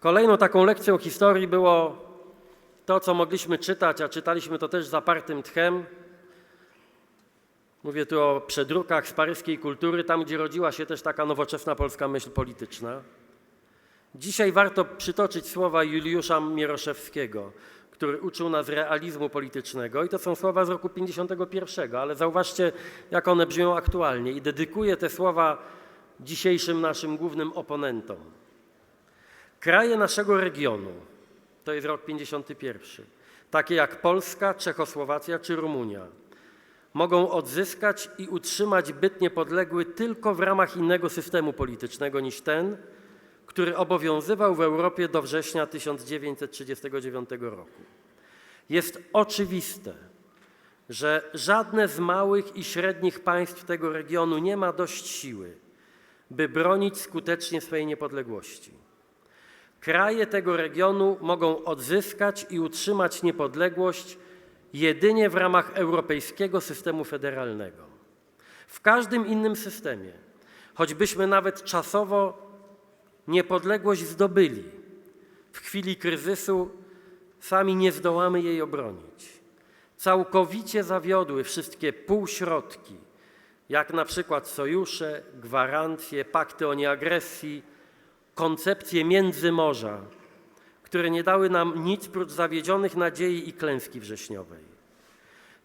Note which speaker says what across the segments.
Speaker 1: Kolejną taką lekcją historii było to, co mogliśmy czytać, a czytaliśmy to też zapartym tchem. Mówię tu o przedrukach z paryskiej kultury, tam gdzie rodziła się też taka nowoczesna polska myśl polityczna. Dzisiaj warto przytoczyć słowa Juliusza Mieroszewskiego, który uczył nas realizmu politycznego i to są słowa z roku 51, ale zauważcie, jak one brzmią aktualnie i dedykuję te słowa dzisiejszym naszym głównym oponentom. Kraje naszego regionu, to jest rok 51, takie jak Polska, Czechosłowacja czy Rumunia, mogą odzyskać i utrzymać byt niepodległy tylko w ramach innego systemu politycznego niż ten, który obowiązywał w Europie do września 1939 roku. Jest oczywiste, że żadne z małych i średnich państw tego regionu nie ma dość siły, by bronić skutecznie swojej niepodległości. Kraje tego regionu mogą odzyskać i utrzymać niepodległość jedynie w ramach europejskiego systemu federalnego. W każdym innym systemie, choćbyśmy nawet czasowo niepodległość zdobyli, w chwili kryzysu sami nie zdołamy jej obronić. Całkowicie zawiodły wszystkie półśrodki, jak na przykład sojusze, gwarancje, pakty o nieagresji, koncepcje międzymorza, które nie dały nam nic prócz zawiedzionych nadziei i klęski wrześniowej.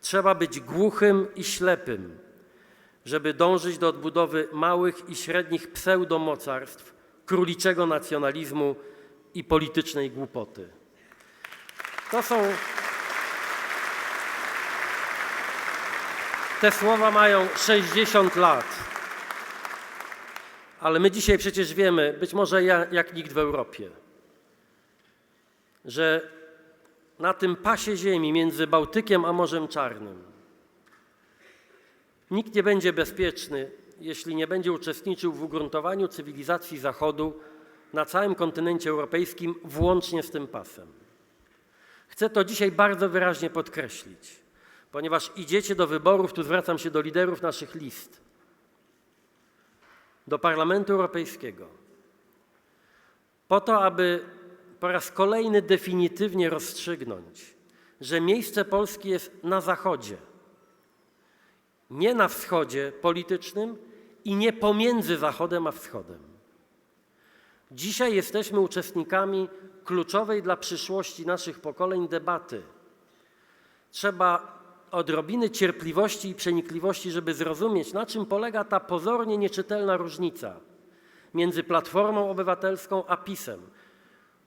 Speaker 1: Trzeba być głuchym i ślepym, żeby dążyć do odbudowy małych i średnich pseudomocarstw, króliczego nacjonalizmu i politycznej głupoty. To są. Te słowa mają 60 lat. Ale my dzisiaj przecież wiemy, być może ja, jak nikt w Europie, że na tym pasie ziemi między Bałtykiem a Morzem Czarnym nikt nie będzie bezpieczny, jeśli nie będzie uczestniczył w ugruntowaniu cywilizacji Zachodu na całym kontynencie europejskim, włącznie z tym pasem. Chcę to dzisiaj bardzo wyraźnie podkreślić, ponieważ idziecie do wyborów, tu zwracam się do liderów naszych list, do Parlamentu Europejskiego, po to, aby po raz kolejny definitywnie rozstrzygnąć, że miejsce Polski jest na Zachodzie, nie na wschodzie politycznym i nie pomiędzy Zachodem a Wschodem. Dzisiaj jesteśmy uczestnikami kluczowej dla przyszłości naszych pokoleń debaty. Trzeba odrobiny cierpliwości i przenikliwości, żeby zrozumieć, na czym polega ta pozornie nieczytelna różnica między Platformą Obywatelską a PiSem,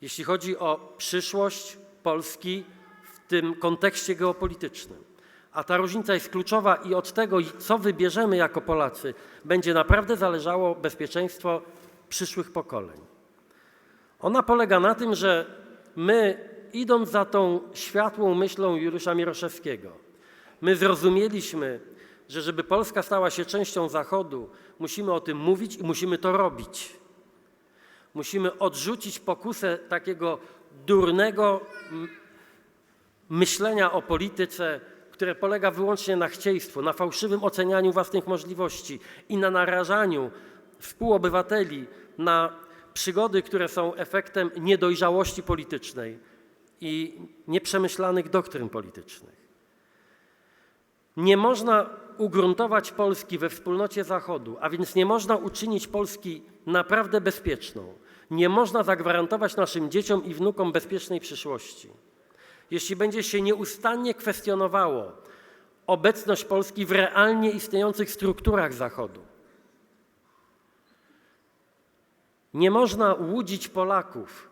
Speaker 1: jeśli chodzi o przyszłość Polski w tym kontekście geopolitycznym. A ta różnica jest kluczowa i od tego, co wybierzemy jako Polacy, będzie naprawdę zależało bezpieczeństwo przyszłych pokoleń. Ona polega na tym, że my, idąc za tą światłą myślą Juliusza Mieroszewskiego, my zrozumieliśmy, że żeby Polska stała się częścią Zachodu, musimy o tym mówić i musimy to robić. Musimy odrzucić pokusę takiego durnego myślenia o polityce, które polega wyłącznie na chcieństwu, na fałszywym ocenianiu własnych możliwości i na narażaniu współobywateli na przygody, które są efektem niedojrzałości politycznej i nieprzemyślanych doktryn politycznych. Nie można ugruntować Polski we wspólnocie Zachodu, a więc nie można uczynić Polski naprawdę bezpieczną. Nie można zagwarantować naszym dzieciom i wnukom bezpiecznej przyszłości jeśli będzie się nieustannie kwestionowało obecność Polski w realnie istniejących strukturach Zachodu. Nie można łudzić Polaków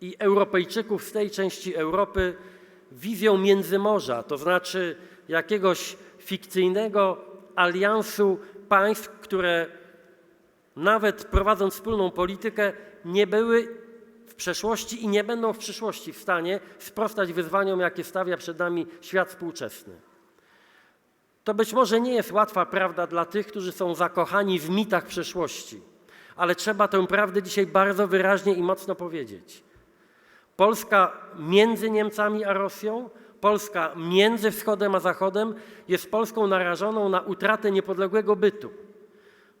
Speaker 1: i Europejczyków z tej części Europy wizją międzymorza, to znaczy jakiegoś fikcyjnego aliansu państw, które nawet prowadząc wspólną politykę, nie były w przeszłości i nie będą w przyszłości w stanie sprostać wyzwaniom, jakie stawia przed nami świat współczesny. To być może nie jest łatwa prawda dla tych, którzy są zakochani w mitach przeszłości, ale trzeba tę prawdę dzisiaj bardzo wyraźnie i mocno powiedzieć. Polska między Niemcami a Rosją, Polska między Wschodem a Zachodem jest Polską narażoną na utratę niepodległego bytu.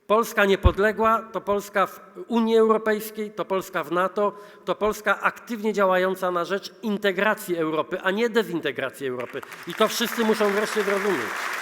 Speaker 1: Polska niepodległa to Polska w Unii Europejskiej, to Polska w NATO, to Polska aktywnie działająca na rzecz integracji Europy, a nie dezintegracji Europy. I to wszyscy muszą wreszcie zrozumieć.